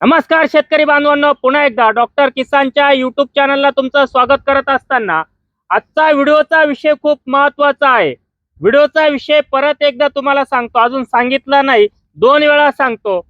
नमस्कार शेतकरी बांधवांनो पुन्हा एकदा डॉक्टर किसानच्या युट्यूब चॅनलला तुमचं स्वागत करत असताना आजचा व्हिडिओचा विषय खूप महत्त्वाचा आहे. व्हिडिओचा विषय परत एकदा तुम्हाला सांगतो अजून सांगितला नाही दोन वेळा सांगतो.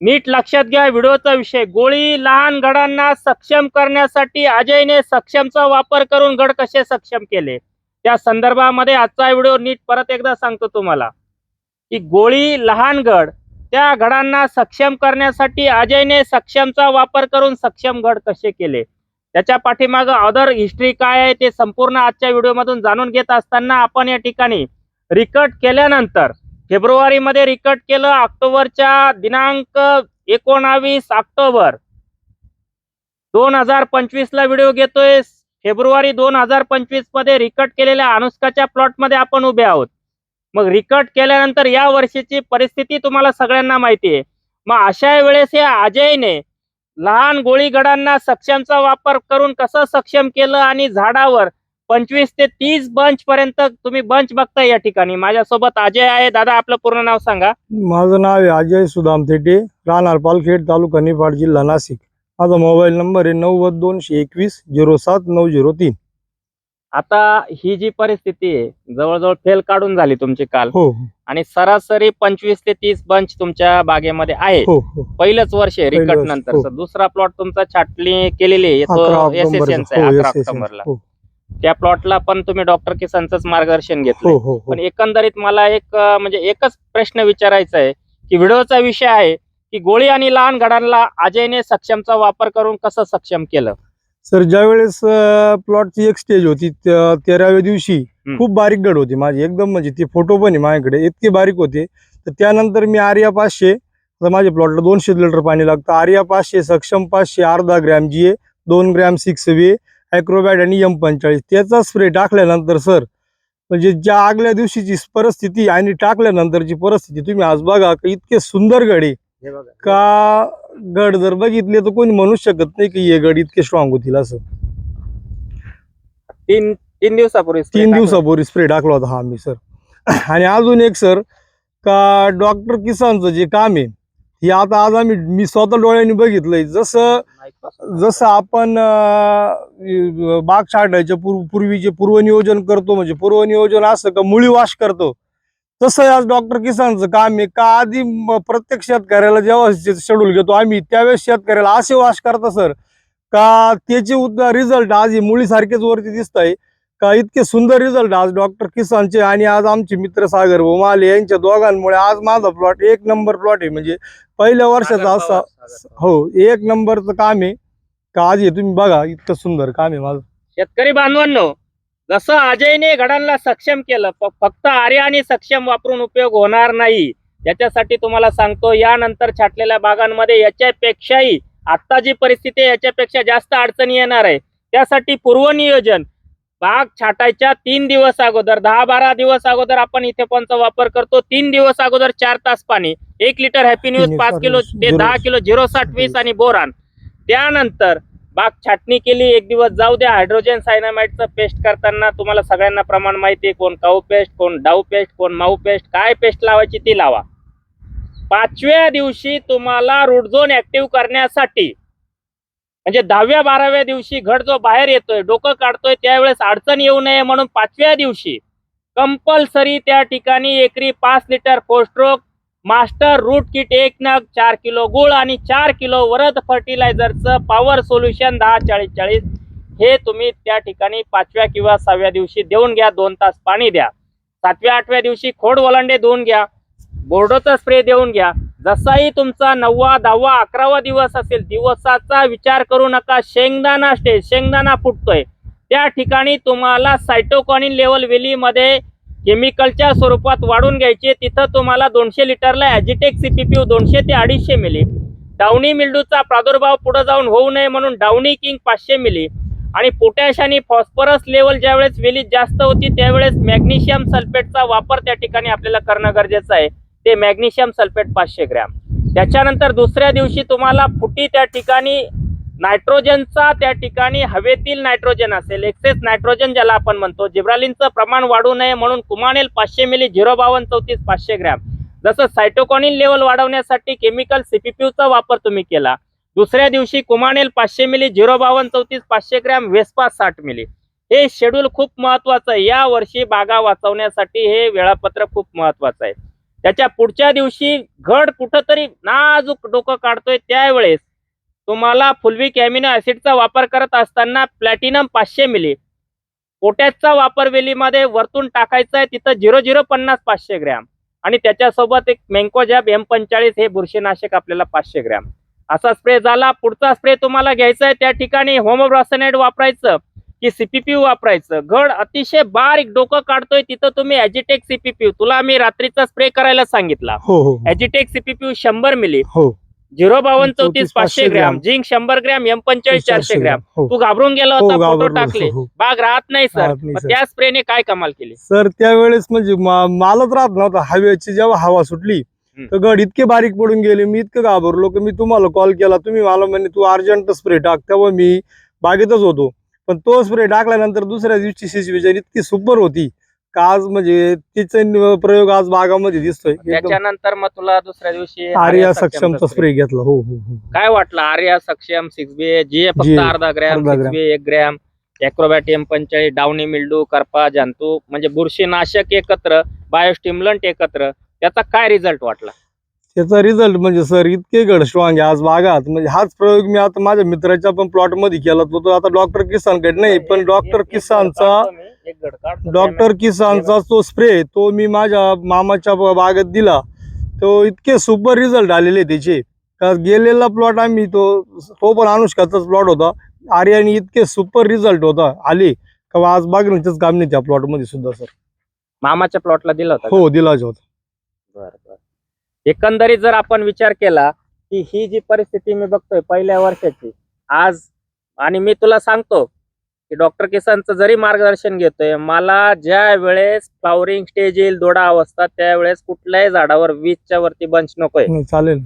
नीट लक्षात घ्या व्हिडिओचा विषय. गोळी लहान गडांना सक्षम करण्यासाठी अजयने सक्षमचा वापर करून गड कसे सक्षम केले? त्या संदर्भामध्ये आजचा व्हिडिओ नीट परत एकदा सांगतो तुम्हाला. की गोळी लहान गड त्या गडांना सक्षम करण्यासाठी अजयने सक्षमचा वापर करून सक्षम गड कसे केले? त्याच्या पाठीमागं अदर हिस्ट्री काय आहे ते संपूर्ण आजच्या व्हिडिओमधून जाणून घेत असताना आपण या ठिकाणी रिकट केल्यानंतर फेब्रुवारीमध्ये रिकट केलं ऑक्टोबरच्या दिनांक एकोणावीस ऑक्टोबर. दोन हजार पंचवीसला व्हिडिओ घेतोय. फेब्रुवारी दोन हजार पंचवीसमध्ये रिकट केलेल्या अनुष्काच्या प्लॉटमध्ये आपण उभे आहोत. मग रिकट केल्यानंतर या वर्षीची परिस्थिती तुम्हाला सगळ्यांना माहिती आहे. मग अशा वेळेस या अजयने लहान गोळीगडांना सक्षमचा वापर करून कसं सक्षम केलं आणि झाडावर पंचवीस ते तीस बंच पर्यंत तुम्ही बंच बघताय या ठिकाणी. माझ्यासोबत अजय आहे. दादा आपलं पूर्ण नाव सांगा. माझं नाव आहे अजय सुदाम थेटे राहणार पालखेड तालुका निफाड जिल्हा नाशिक. माझा मोबाईल नंबर आहे नव्वद दोनशे एकवीस झिरो सात नऊ झिरो तीन. आता ही जी परिस्थिती आहे जवळजवळ फेल काढून झाली तुमची काल. हो आणि सरासरी पंचवीस ते तीस बंच तुमच्या बागेमध्ये आहे हो हो. पहिलंच वर्ष आहे पहिलं रिकट वर्ष, नंतर. हो. दुसरा प्लॉट तुमचा छाटणी केलेली आहे. अकरा तो आहे हो अकरा SSN. ऑक्टोबरला. हो. त्या प्लॉटला पण तुम्ही डॉक्टर किसानचंच मार्गदर्शन घेतलं हो हो हो. पण एकंदरीत मला एक अं, म्हणजे एकच प्रश्न विचारायचा आहे की व्हिडिओचा विषय आहे की गोळी आणि लहान गडांना अजयने सक्षमचा वापर करून कसं सक्षम केलं? सर ज्या वेळेस प्लॉटची एक स्टेज होती तेराव्या दिवशी. खूप बारीक गड होती माझी एकदम म्हणजे ते फोटो पण आहे माझ्याकडे इतके बारीक होते. तर त्यानंतर मी आर्या पाचशे माझ्या प्लॉटला दोनशे लिटर पाणी लागतं. आर्या पाचशे सक्षम पाचशे अर्धा ग्रॅम जी ए दोन ग्रॅम सिक्स वे ॲक्रोबॅट आणि एम पंचाळीस. त्याचा स्प्रे टाकल्यानंतर सर म्हणजे ज्या आगल्या दिवशीची परिस्थिती आणि टाकल्यानंतरची परिस्थिती तुम्ही आज बघा इतके सुंदर गड आहे. का गड जर बघितले तर कोणी म्हणू शकत नाही की हे गड इतके स्ट्रॉंग होतील असं. तीन तीन दिवसापूर्वी तीन. दिवसापूर्वी स्प्रे टाकला होता हा मी सर आणि अजून एक सर का डॉक्टर किसानचं जे काम आहे हे आता आज आम्ही मी स्वतः डोळ्यांनी बघितलंय. जसं जसं आपण बाग छाटायच्या पूर्व पूर्वीचे पूर्वनियोजन करतो म्हणजे पूर्वनियोजन असं का मुळी वाश करतो तसं आज डॉक्टर किसानचं काम आहे. का आधी प्रत्येक शेतकऱ्याला जेव्हा शेड्यूल घेतो आम्ही त्यावेळेस शेतकऱ्याला असे वाश करता सर का त्याचे रिझल्ट आज हे मुळीसारखेच वरती दिसत आहे का इतके सुंदर रिझल्ट आज डॉक्टर किसानचे आणि आज आमचे मित्र सागर माले यांच्या दोघांमुळे आज माझा प्लॉट एक नंबर प्लॉट आहे. म्हणजे पहिल्या वर्षाचा सागर असा. हो एक नंबरचं काम आहे. का आज हे तुम्ही बघा इतकं सुंदर काम आहे माझं. शेतकरी बांधवांनो जसं अजयने गडांना सक्षम केलं फक्त आर्य आणि सक्षम वापरून उपयोग होणार नाही याच्यासाठी तुम्हाला सांगतो यानंतर छाटलेल्या बागांमध्ये याच्यापेक्षाही आता जी परिस्थिती आहे याच्यापेक्षा जास्त अडचणी येणार आहे. त्यासाठी पूर्वनियोजन बाग छाटायच्या तीन दिवस अगोदर दहा बारा दिवस अगोदर आपण इथे पंचा वापर करतो तीन दिवस अगोदर चार तास पाणी एक लिटर हॅपी न्यूज पाच किलो ते दहा किलो झिरो साठ वीस आणि बोरान. त्यानंतर बाग छाटणी केली एक दिवस जाऊ द्या. हायड्रोजन सायनामाइडचं पेस्ट करताना तुम्हाला सगळ्यांना प्रमाण माहिती आहे कोण काऊ पेस्ट कोण डाऊ पेस्ट कोण माऊ पेस्ट काय पेस्ट लावायची ती लावा. पाचव्या दिवशी तुम्हाला रुडझोन ऍक्टिव्ह करण्यासाठी म्हणजे दहाव्या बाराव्या दिवशी घड जो बाहेर येतोय डोकं काढतोय त्यावेळेस अडचण येऊ नये म्हणून पाचव्या दिवशी कंपल्सरी त्या ठिकाणी एकरी पाच लिटर फोस्ट्रोक मास्टर रूट किट एक नग चार किलो गुळ आणि चार किलो वरद फर्टिलायझरचं पॉवर सोल्युशन दहा चाळीस चाळीस हे तुम्ही त्या ठिकाणी पाचव्या किंवा सहाव्या दिवशी देऊन घ्या दोन तास पाणी द्या. सातव्या आठव्या दिवशी खोड वलांडे देऊन घ्या. बोर्डोचा स्प्रे देऊन घ्या. जसाही तुमचा नववा दहावा अकरावा दिवस असेल दिवसाचा विचार करू नका. शेंगदाणा स्टेज शेंगदाणा फुटतोय. त्या ठिकाणी तुम्हाला सायटोकॉनिन लेवल वेलीमध्ये केमिकलच्या स्वरूपात वाढून घ्यायचे तिथं तुम्हाला दोनशे लिटरला ॲजिटेक यू दोनशे ते अडीचशे मिली. डाउनी मिल्डूचा प्रादुर्भाव पुढे जाऊन होऊ नये म्हणून डाउनी किंग पाचशे मिली. आणि पोटॅश आणि फॉस्फरस लेवल ज्यावेळेस वेलीत जास्त होती त्यावेळेस मॅग्नेशियम सल्फेटचा वापर त्या ठिकाणी आपल्याला करणं गरजेचं आहे. ते मॅग्नेशियम सल्फेट पाचशे ग्रॅम. त्याच्यानंतर दुसऱ्या दिवशी तुम्हाला फुटी त्या ठिकाणी नायट्रोजनचा त्या ठिकाणी हवेतील नायट्रोजन असेल एक्सेस नायट्रोजन ज्याला आपण म्हणतो जिब्रालिनचं प्रमाण वाढू नये म्हणून कुमानेल पाचशे मिली झिरो बावन्न चौतीस पाचशे ग्रॅम. जसं सायटोकॉनिन लेवल वाढवण्यासाठी केमिकल सीपीपीचा वापर तुम्ही केला दुसऱ्या दिवशी कुमानेल पाचशे मिली झिरो बावन्न चौतीस पाचशे ग्रॅम वेस्पा साठ मिली. हे शेड्यूल खूप महत्वाचं आहे. या वर्षी बागा वाचवण्यासाठी हे वेळापत्रक खूप महत्वाचं आहे. त्याच्या पुढच्या दिवशी घड कुठंतरी नाजूक डोकं काढतोय त्यावेळेस तुम्हाला फुलविक अॅमिनो ऍसिडचा वापर करत असताना प्लॅटिनम पाचशे मिली. पोटॅशचा वापर वेलीमध्ये वरतून टाकायचा आहे तिथं झिरो झिरो पन्नास पाचशे ग्रॅम. आणि त्याच्यासोबत एक मेंकोजॅब एम पंचाळीस हे बुरशीनाशक आपल्याला पाचशे ग्रॅम. असा स्प्रे झाला. पुढचा स्प्रे तुम्हाला घ्यायचा आहे त्या ठिकाणी होमोब्रॉसनाइड वापरायचं की सीपीपी वापरायचं. घड अतिशय बारीक डोकं काढतोय तिथं तुम्ही ॲजिटेक सीपीपी तुला मी रात्रीचा स्प्रे करायला सांगितला. हो हो. ॲजिटेक सीपीपी शंभर मिली. हो. झिरो बावन्न चौतीस पाचशे 500 ग्रॅम. झिंक शंभर ग्रॅम एम पंचेचाळीस चारशे ग्रॅम. हो. तू घाबरून गेला हो, होता फोटो टाकले. हो. बाग राहत नाही सर. त्या स्प्रेने काय कमाल केली? सर त्यावेळेस म्हणजे मालच राहत नव्हता. हवेची जेव्हा हवा सुटली. तर गड इतके बारीक पडून गेले. मी इतकं घाबरलो की मी तुम्हाला कॉल केला. तुम्ही मला म्हणे तू अर्जंट स्प्रे टाक. तेव्हा मी बागेतच होतो. पण तो स्प्रे टाकल्यानंतर दुसऱ्या दिवशी सिच्युएशन इतकी सुपर होती. का आज म्हणजे तिचा प्रयोग आज बागामध्ये दिसतोय. एकदम त्याच्यानंतर मग तुला दुसऱ्या दिवशी आर्या सक्षमचा सक्षमचा स्प्रे घेतला. हो हो हो. काय वाटलं? आर्या सक्षम सिक्स बी जी फक्त अर्धा ग्रॅम अर्धा सिक्स ग्रॅम. बी एक ग्रॅम ॲक्रोबॅटियम पंचाळीस डावणी मिल्डू करपा जंतू म्हणजे बुरशीनाशक एकत्र बायोस्टिम्युलंट एकत्र त्याचा काय रिझल्ट वाटला? त्याचा रिझल्ट म्हणजे सर इतके गड स्ट्रॉंग आहे आज बागात म्हणजे हाच प्रयोग मी आता माझ्या मित्राच्या पण प्लॉटमध्ये केला तो आता डॉक्टर किसानकडे नाही पण डॉक्टर किसानचा डॉक्टर किसानचा तो स्प्रे तो मी माझ्या मामाच्या बागेत दिला. तो इतके सुपर रिझल्ट आलेले त्याचे. का गेलेला प्लॉट आम्ही तो तो पण अनुष्काचाच प्लॉट होता. आर्याने इतके सुपर रिझल्ट होता आले. का आज बागण्याचंच काम नाही त्या प्लॉटमध्ये सुद्धा सर मामाच्या प्लॉटला दिला होता? हो दिलाच होता. बरं बरं. एकंदरीत जर आपण विचार केला की ही जी परिस्थिती मी बघतोय पहिल्या वर्षाची आज आणि मी तुला सांगतो की डॉक्टर किसानचं जरी मार्गदर्शन घेतोय मला ज्या वेळेस फ्लावरिंग स्टेज येईल दोडा अवस्था त्यावेळेस कुठल्याही झाडावर वीसच्या वरती बंच नकोय. चालेल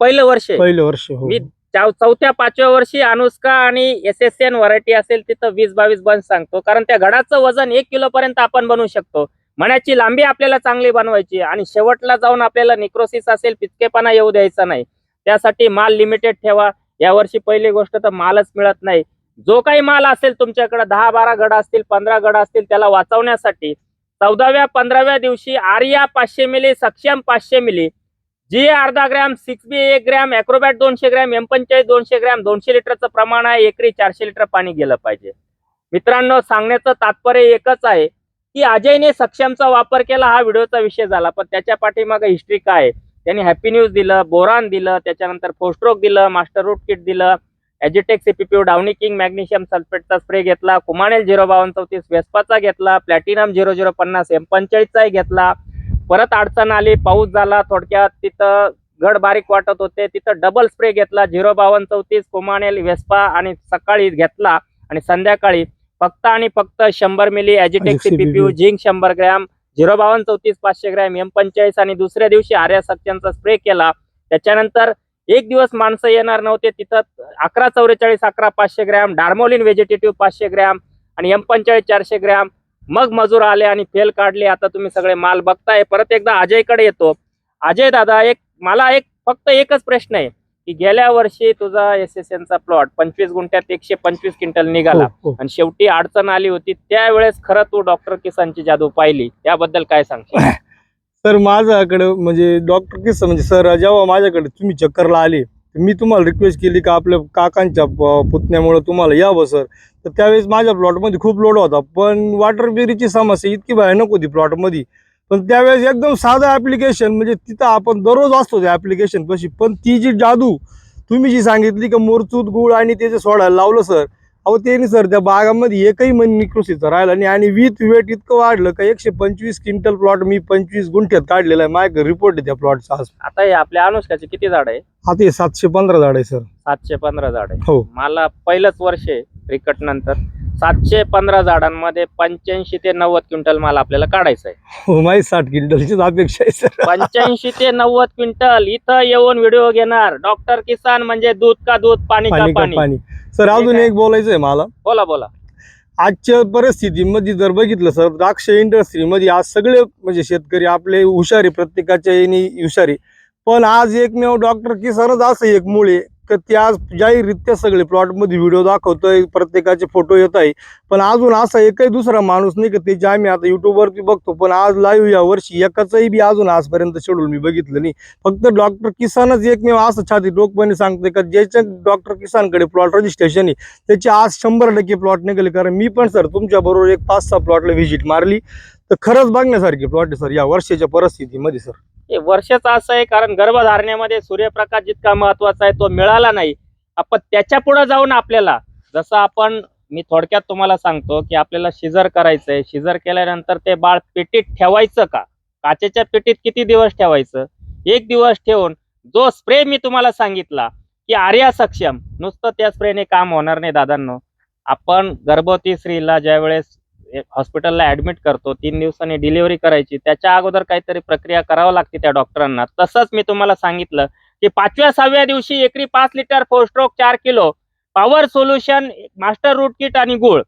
पहिलं वर्ष. पहिलं वर्ष हो. मी चौथ्या पाचव्या वर्षी अनुष्का आणि एस एस एन व्हरायटी असेल तिथं वीस बावीस बंच सांगतो. कारण त्या घडाचं वजन एक किलो पर्यंत आपण बनवू शकतो. मण्याची लांबी आपल्याला चांगली बनवायची आणि शेवटला जाऊन आपल्याला निक्रोसिस असेल पिचकेपणा येऊ द्यायचा नाही. त्यासाठी माल लिमिटेड ठेवा. यावर्षी पहिली गोष्ट तर मालच मिळत नाही. जो काही माल असेल तुमच्याकडे दहा बारा गड असतील पंधरा गड असतील त्याला वाचवण्यासाठी चौदाव्या पंधराव्या दिवशी आर्या पाचशे मिली सक्षम पाचशे मिली जी अर्धा ग्रॅम सिक्स बी एक ग्रॅम अॅक्रोबॅट दोनशे ग्रॅम एम पंचाळीस दोनशे ग्रॅम दोनशे लिटरचं प्रमाण आहे. एकरी चारशे लिटर पाणी गेलं पाहिजे. मित्रांनो सांगण्याचं तात्पर्य एकच आहे. की अजयने सक्षमचा वापर केला हा व्हिडिओचा विषय झाला पण त्याच्या पाठीमागे हिस्ट्री काय आहे? त्यांनी हॅपी न्यूज दिलं बोरान दिलं त्याच्यानंतर फोस्ट्रोक दिलं मास्टर रूट किट दिलं ॲजिटेक सीपीपी डाउनी किंग मॅग्नेशियम सल्फेटचा स्प्रे घेतला कुमानेल झिरो बावन्न चौतीस वेस्पाचा घेतला प्लॅटिनम झिरो झिरो पन्नास एम पंचाळीसचाही घेतला परत अडचण आली पाऊस झाला थोडक्यात तिथं गड बारीक वाटत होते तिथं डबल स्प्रे घेतला झिरो बावन्न चौतीस कुमानेल वेस्पा आणि सकाळी घेतला आणि संध्याकाळी फक्त आणि फक्त शंभर मिली सीपीपी CPP. झिंक शंभर ग्रॅम झिरो बावन्न चौतीस पाचशे ग्रॅम एम पंचाळीस आणि दुसऱ्या दिवशी आर्या सत्यांचा स्प्रे केला. त्याच्यानंतर एक दिवस माणसं येणार नव्हते तिथं अकरा चौवेचाळीस अकरा पाचशे ग्रॅम डार्मोलिन व्हेजिटेटिव्ह पाचशे ग्रॅम आणि एम पंचाळीस चारशे ग्रॅम. मग मजूर आले आणि फेल काढले. आता तुम्ही सगळे माल बघताय. परत एकदा अजयकडे येतो. अजय दादा एक मला एक फक्त एकच प्रश्न आहे. की गेल्या वर्षी तुझा एस एस एनचा प्लॉट पंचवीस गुंठ्यात एकशे पंचवीस क्विंटल निघाला. हो, हो. आणि शेवटी अडचण आली होती त्यावेळेस खरं तू डॉक्टर किसानची जादू पाहिली. त्याबद्दल काय सांगशील? सर माझ्याकडे म्हणजे डॉक्टर किस्सा म्हणजे सर जेव्हा माझ्याकडे तुम्ही चक्करला आले तर मी तुम्हाला रिक्वेस्ट केली का आपल्या काकांच्या प- पुतण्यामुळे तुम्हाला यावं सर? तर त्यावेळेस माझ्या प्लॉटमध्ये खूप लोड होता. पण वॉटर बेरीची समस्या इतकी भयानक होती प्लॉटमध्ये पण त्यावेळेस एकदम साधं ऍप्लिकेशन म्हणजे तिथं आपण दररोज असतो त्या ऍप्लिकेशन पशी. पण ती जी जादू तुम्ही जी सांगितली का मोरचूत गुळ आणि त्याचे सोडायला लावलं सर अहो ते नाही सर त्या बागामध्ये एकही मन निकृषीचं राहिला नाही. आणि विथ वेट इतकं वाढलं का एकशे पंचवीस क्विंटल प्लॉट मी पंचवीस गुंठ्यात काढलेला आहे. माझ्याकडे रिपोर्ट आहे त्या प्लॉटचा आज. आता हे आपल्या अनुष्काचे किती झाड आहे? आता हे सातशे पंधरा झाड आहे सर. सातशे पंधरा झाड आहे. हो. मला पहिलंच वर्ष आहे रिकट नंतर. सातशे पंधरा झाडांमध्ये पंच्याऐंशी ते नव्वद क्विंटल माल आपल्याला काढायचा आहे. हो माझी साठ क्विंटलचीच अपेक्षा आहे सर. पंच्याऐंशी ते नव्वद क्विंटल इथं येऊन व्हिडिओ घेणार. डॉक्टर किसान म्हणजे दूध का दूध पाणी का पाणी का पाणी? पाणी? सर अजून? एक बोलायचं आहे मला. बोला बोला. आजच्या परिस्थितीमध्ये जर बघितलं सर द्राक्ष इंडस्ट्रीमध्ये आज सगळे म्हणजे शेतकरी आपले हुशारी प्रत्येकाच्या येणे हुशारी. पण आज एकमेव डॉक्टर किसानच असं एक मुळे तर ते आज जाहीररित्या सगळे प्लॉटमध्ये व्हिडिओ दाखवतोय प्रत्येकाचे फोटो येत आहे पण अजून असा एकही दुसरा माणूस नाही का ते जे आम्ही आता युट्यूबवरती बघतो पण आज लाईव्ह या वर्षी एकाचंही बी अजून आजपर्यंत शेड्यूल मी बघितलं नाही. फक्त डॉक्टर किसानच एकमेव असं छाती टोकपणे सांगते का ज्याच्या डॉक्टर किसानकडे प्लॉट रजिस्ट्रेशन आहे त्याचे आज शंभर टक्के प्लॉट निघाले. कारण मी पण सर तुमच्या बरोबर एक पाच सहा प्लॉटला व्हिजिट मारली. तर खरंच बघण्यासारखी प्लॉट आहे सर या वर्षाच्या परिस्थितीमध्ये सर वर्षाचा असं आहे कारण गर्भधारणेमध्ये सूर्यप्रकाश जितका महत्त्वाचा आहे तो मिळाला नाही. आपण त्याच्या पुढे जाऊन आपल्याला जसं आपण मी थोडक्यात तुम्हाला सांगतो की आपल्याला शिजर करायचंय शिजर केल्यानंतर ते बाळ पेटीत ठेवायचं का? काचेच्या पेटीत किती दिवस ठेवायचं? एक दिवस ठेवून जो स्प्रे मी तुम्हाला सांगितला की आर्या सक्षम नुसतं त्या स्प्रेने काम होणार नाही दादांनो. आपण गर्भवती स्त्रीला ज्यावेळेस हॉस्पिटलला ऍडमिट करतो तीन दिवसांनी डिलिव्हरी करायची त्याच्या अगोदर काहीतरी प्रक्रिया करावं लागते त्या डॉक्टरांना तसंच मी तुम्हाला सांगितलं की पाचव्या सहाव्या दिवशी एकरी पाच लिटर फोस्ट्रोक चार kilo power solution master root kit आणि गुळ.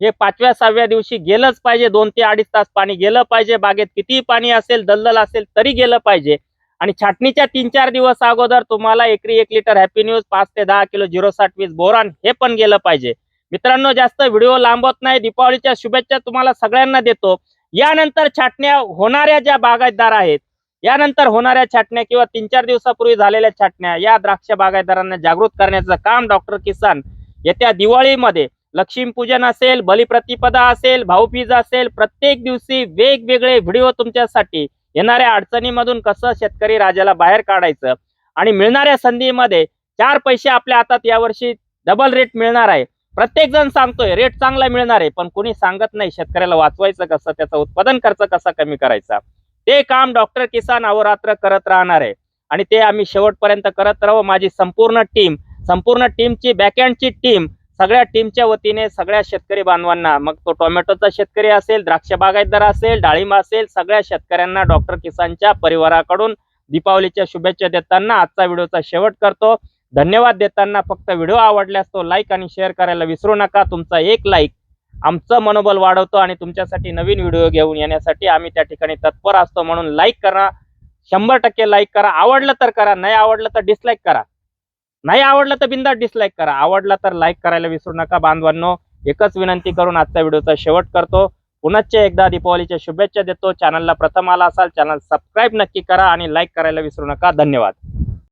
हे पाचव्या सहाव्या दिवशी गेलंच पाहिजे दोन ते अडीच तास पाणी गेलं पाहिजे बागेत कितीही पाणी असेल दलदल असेल तरी गेलं पाहिजे. आणि छाटणीच्या तीन चार दिवस अगोदर तुम्हाला एकरी एक लिटर हॅपी न्यूज पाच ते दहा किलो झिरो साठ वीस बोरान हे पण गेलं पाहिजे. मित्रांनो जास्त व्हिडिओ लांबत नाही. दीपावलीच्या शुभेच्छा तुम्हाला सगळ्यांना देतो. यानंतर छाटण्या होणाऱ्या ज्या बागायतदार आहेत यानंतर होणाऱ्या छाटण्या किंवा तीन चार दिवसापूर्वी झालेल्या छाटण्या या द्राक्ष बागायतदारांना जागृत करण्याचं काम डॉक्टर किसान येत्या दिवाळीमध्ये. लक्ष्मीपूजन असेल बलिप्रतिपदा असेल भाऊबीज असेल प्रत्येक दिवशी वेगवेगळे व्हिडिओ तुमच्यासाठी येणाऱ्या अडचणीमधून कसं शेतकरी राजाला बाहेर काढायचं आणि मिळणाऱ्या संधीमध्ये चार पैसे आपल्या हातात यावर्षी डबल रेट मिळणार आहे. प्रत्येक जण सांगतोय रेट चांगला मिळणार आहे पण कोणी सांगत नाही शेतकऱ्याला वाचवायचं कसं त्याचा उत्पादन खर्च कसा कमी करायचा. ते काम डॉक्टर किसान अहोरात्र करत राहणार आहे. आणि ते आम्ही शेवटपर्यंत करत राहू. माझी संपूर्ण टीम संपूर्ण टीमची बॅकहँडची टीम सगळ्या टीमच्या वतीने सगळ्या शेतकरी बांधवांना मग तो टोमॅटोचा शेतकरी असेल द्राक्ष बागायतदार असेल डाळिंब असेल सगळ्या शेतकऱ्यांना डॉक्टर किसानच्या परिवाराकडून दीपावलीच्या शुभेच्छा देताना आजचा व्हिडिओचा शेवट करतो. धन्यवाद देताना फक्त व्हिडिओ आवडल्यास तो लाईक आणि शेअर करायला विसरू नका. तुमचा एक लाईक आमचं मनोबल वाढवतो आणि तुमच्यासाठी नवीन व्हिडिओ घेऊन येण्यासाठी आम्ही त्या ठिकाणी तत्पर असतो. म्हणून लाईक करा शंभर टक्के लाईक करा. आवडलं तर करा नाही आवडलं तर डिसलाईक करा. नाही आवडलं तर बिंदा डिसलाईक करा. आवडला तर लाईक करायला विसरू नका बांधवांनो. एकच विनंती करून आजच्या व्हिडिओचा शेवट करतो. पुनश्च एकदा दीपावलीच्या शुभेच्छा देतो. चॅनलला प्रथम आला असाल चॅनल सबस्क्राईब नक्की करा आणि लाईक करायला विसरू नका. धन्यवाद.